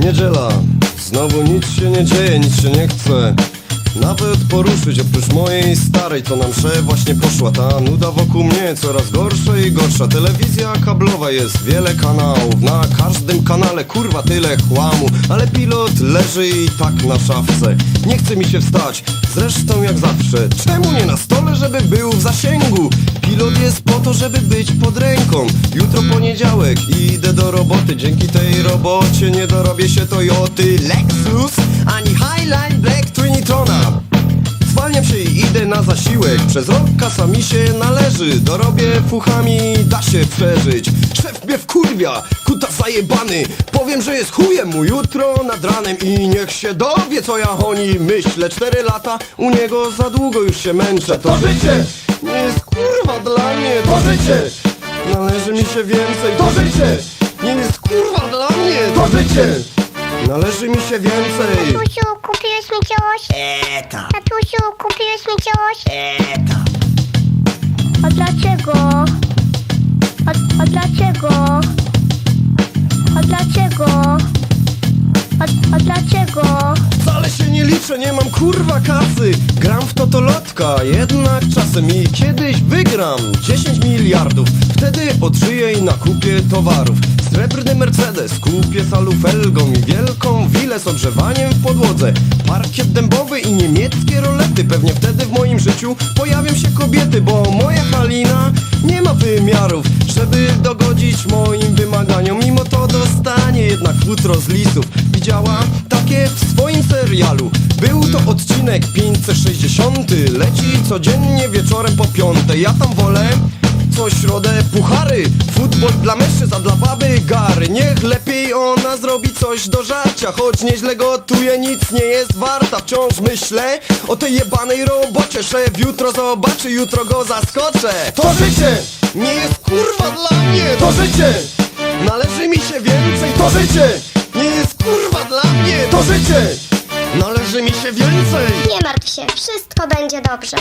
Niedziela, znowu nic się nie dzieje, nic się nie chce. Nawet poruszyć, oprócz mojej starej To na mszę właśnie poszła ta nuda wokół mnie. Coraz gorsza i gorsza. Telewizja kablowa jest, wiele kanałów. Na każdym kanale kurwa tyle chłamu. Ale pilot leży i tak na szafce. Nie chce mi się wstać, zresztą jak zawsze Czemu nie na stole, żeby był w zasięgu? Pilot jest po to, żeby być pod ręką. Jutro poniedziałek idę do roboty. Dzięki tej robocie nie dorobię się Toyoty Lexus Ani Highline Black Trinitrona Zwalniam się i idę na zasiłek. Przez rok kasa mi się należy. Dorobię fuchami, da się przeżyć. Szef mnie wkurwia, kuta zajebany. Powiem, że jest chujem mu jutro nad ranem I niech się dowie co ja o nim myślę. Cztery lata u niego za długo już się męczę. To życie nie jest kurwa dla mnie. To życie należy mi się więcej. To życie nie jest kurwa dla mnie. To życie należy mi się więcej. Tatusiu, kupiłeś mi coś? Eta, Tatusiu, kupiłeś mi coś? eta. A dlaczego? Się nie mam kurwa kasy. Gram w totolotka, jednak czasem i kiedyś wygram 10 miliardów. Wtedy odżyję i nakupię towarów. Srebrny Mercedes, kupię salufelgą I wielką willę z ogrzewaniem w podłodze. Parkiet dębowy i niemieckie rolety. Pewnie wtedy w moim życiu pojawią się kobiety Bo moja Halina nie ma wymiarów Żeby dogodzić moim wymaganiom. Mimo to dostanie jednak futro z lisów. Widziała takie w swoim serialu odcinek 560 Leci codziennie wieczorem po piątej. Ja tam wolę co środę puchary. Futbol dla mężczyzn, a dla baby gary Niech lepiej ona zrobi coś do żarcia. Choć nieźle gotuje, nic nie jest warta. Wciąż myślę o tej jebanej robocie. Szef jutro zobaczy, jutro go zaskoczę. To życie nie jest kurwa dla mnie. To życie należy mi się więcej. To życie nie jest kurwa dla mnie. To życie należy mi się więcej Nie martw się, wszystko będzie dobrze.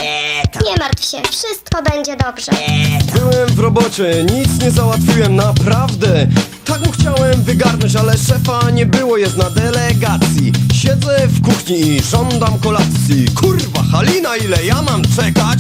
Nie martw się, wszystko będzie dobrze. eta. Byłem w robocie, nic nie załatwiłem, naprawdę Tak mu chciałem wygarnąć, ale szefa nie było, jest na delegacji Siedzę w kuchni i żądam kolacji Kurwa, Halina, ile ja mam czekać?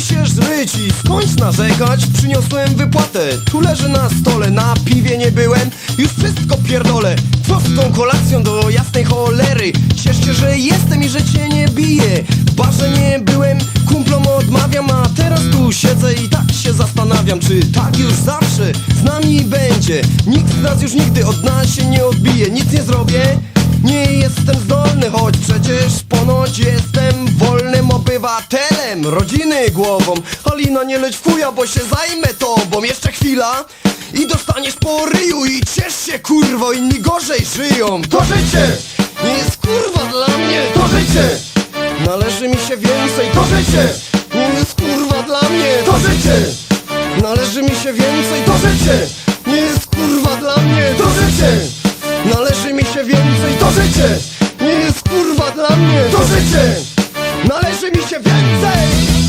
Mi się żryć i skądś narzekać. Przyniosłem wypłatę, tu leży na stole. Na piwie nie byłem, już wszystko pierdolę. Co z tą kolacją do jasnej cholery? Ciesz się, że jestem i że cię nie biję. W barze nie byłem, kumplom odmawiam A teraz tu siedzę i tak się zastanawiam Czy tak już zawsze z nami będzie. Nikt z nas już nigdy od nas się nie odbije. Nic nie zrobię, nie jestem zdolny Choć przecież ponoć obywatelem Rodziny głową. Halina nie leć w chuja, bo się zajmę tobą. Jeszcze chwila i dostaniesz po ryju I ciesz się kurwo, inni gorzej żyją. To życie! Nie jest kurwa dla mnie. To życie! Należy mi się więcej. To życie! Nie jest kurwa dla mnie. To życie! Należy mi się więcej. To życie! Nie jest kurwa dla mnie. To życie! Należy mi się więcej. To życie! Nie jest kurwa dla mnie. To życie mi się więcej